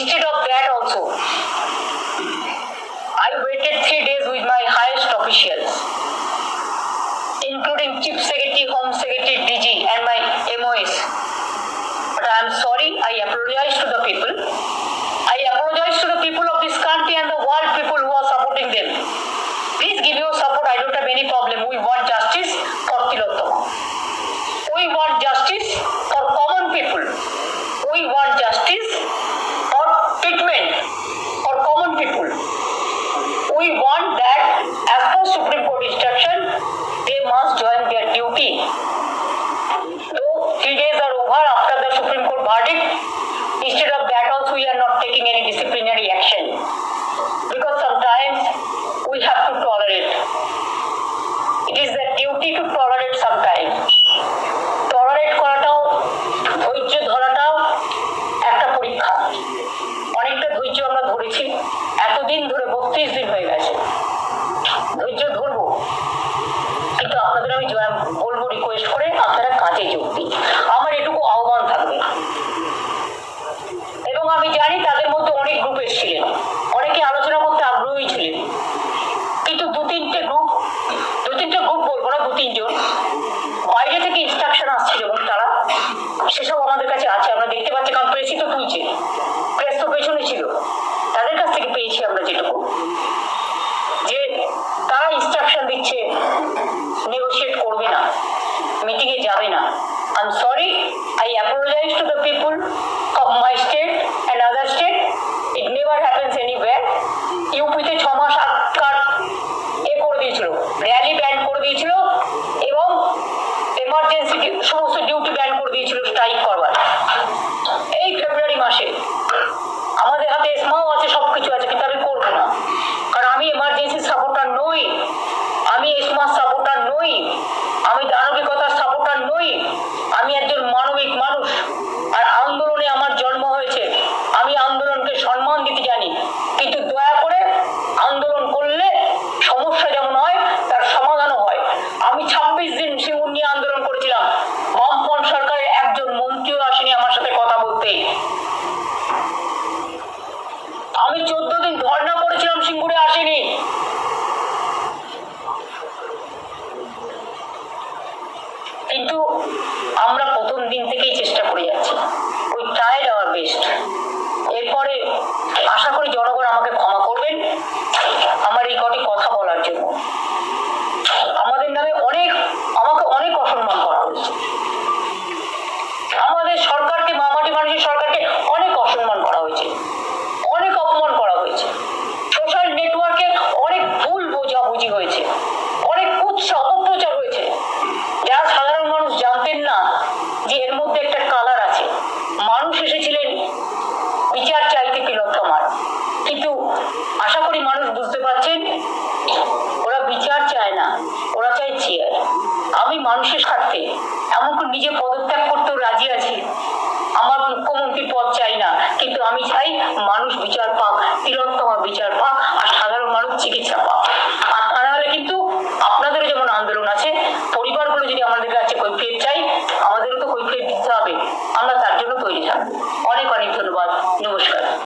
instead of that also, I waited three days with my highest officials, including Chief Secretary, Home Secretary, DG and my MOS. But I am sorry, I apologize to the people. I apologize to the people of this country and the world people who are supporting them. Please give your support. I don't have any problem. We want justice for Tilottama. We want justice for common people. We want justice. Supreme Court instruction, they must join their duty. Though three days are over after the Supreme Court verdict, instead of that also we are not taking any disciplinary action. Because sometimes we have to tolerate. দিন আমার এটুকু আহ্বান থাকবে। এবং আমি জানি তাদের মধ্যে অনেক গ্রুপ এসেছিলেন অনেকে আলোচনা করতে আগ্রহী ছিলেন। কিন্তু দু তিনটে গ্রুপ দু তিনটে গ্রুপ বলব না, দু তিনজন। বাইরে থেকে ইনস্ট্রাকশন আসছিল এবং তারা। সেসব আমাদের কাছে আছে, আমরা দেখতে পাচ্ছি। কারণ প্রেসই তো তুলছে। প্রেস তো পেছনে ছিল। তাদের কাছ থেকে পেয়েছি আমরা যেটুকু যে তারা ইনস্ট্রাকশন দিচ্ছে নেগোশিয়েট করবে না মিটিং এ যাবে না am sorry I apologise to the people of my state and other state it never happens anywhere ইউপিতে ছ মাস আগকার এ করে দিয়েছিল র্যালি ব্যান করে দিয়েছিল এবং এমার্জেন্সি সমস্ত ডিউটি ব্যান করে দিয়েছিল স্ট্রাইক করবার। এই ফেব্রুয়ারি মাসে আমাদের হাতে স্মাও আছে, সবকিছু আছে, কিন্তু আমি করব না। কারণ আমি এমার্জেন্সি সাপোর্টার নই। আমি স্মার্ট সাপোর্টার নই। আমি নই আমি একজন যে এর মধ্যে একটা কালার আছে। মানুষ এসেছিলেন বিচার চাইতে তিলোত্তমার। কিন্তু আশা করি মানুষ বুঝতে পারছেন, ওরা বিচার চায় না, ওরা চায় চেয়ার। আমি মানুষের স্বার্থে এমনকি নিজে পদত্যাগ করতেও রাজি আছি। আমার মুখ্যমন্ত্রী পদ চাই না, কিন্তু আমি চাই মানুষ বিচার পাক তিলোত্তমা বিচার পাক, আর সাধারণ মানুষ চিকিৎসা পাক। আর তা নাহলে কিন্তু আপনাদেরও যেমন আন্দোলন আছে, পরিবারগুলো যদি আমাদের কাছে কৈফিয়ত চাই আমাদেরও তো কৈফিয়ত দিতে হবে। আমরা তার জন্য তৈরি থাকব অনেক অনেক ধন্যবাদ। নমস্কার।